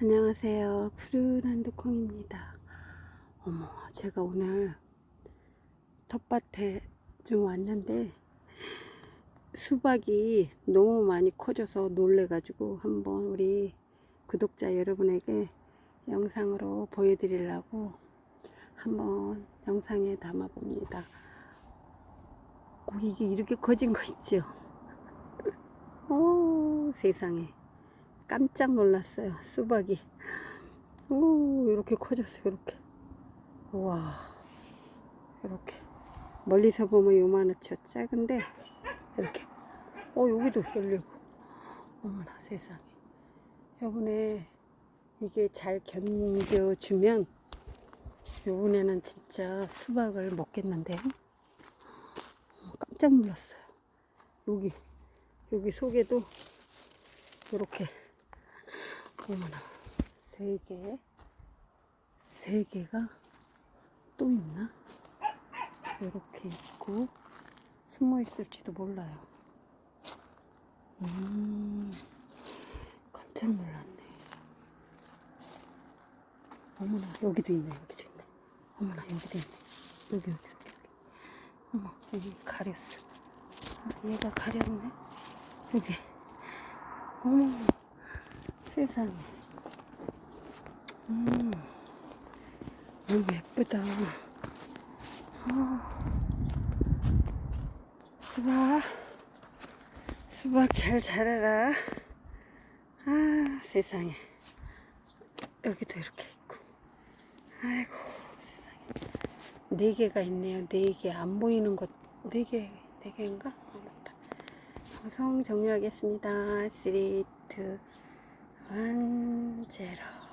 안녕하세요. 푸른 한 두콩입니다. 어머, 제가 오늘 텃밭에 좀 왔는데 수박이 너무 많이 커져서 놀래가지고 한번 우리 구독자 여러분에게 영상으로 보여드리려고 한번 영상에 담아봅니다. 오, 이게 이렇게 커진 거 있죠? 오, 세상에. 깜짝 놀랐어요. 수박이. 오, 이렇게 커졌어요. 이렇게. 우와. 이렇게. 멀리서 보면 요만하죠. 작은데, 이렇게. 어, 여기도 열리고. 어머나 세상에. 요번에 이게 잘 견뎌주면, 요번에는 진짜 수박을 먹겠는데요. 어, 깜짝 놀랐어요. 여기, 여기 속에도 이렇게 어머나 세 개, 세 개가 또 있나? 이렇게 있고 숨어 있을지도 몰라요. 음, 깜짝 놀랐네. 어머나 여기도 있네, 여기도 있네. 어머나 여기도 있네. 여기 여기 여기. 어머 여기 가렸어. 아, 얘가 가렸네. 여기. 어머 세상에. 음, 너무 예쁘다. 아, 수박, 수박 잘 자라라. 아, 세상에. 여기도 이렇게 있고. 아이고, 세상에. 네 개가 있네요. 네 개. 안 보이는 것, 네 개, 네 개인가? 아, 맞다. 방송 종료하겠습니다. 3, 2, 완제라.